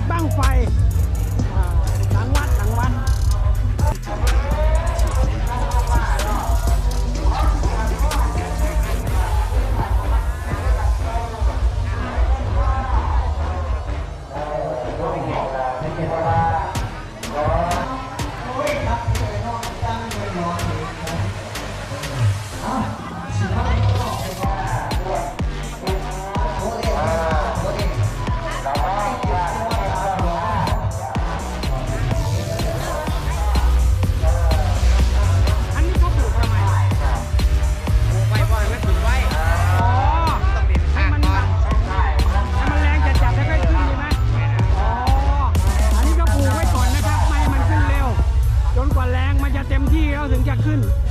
ดบ้างไฟ ขึ้น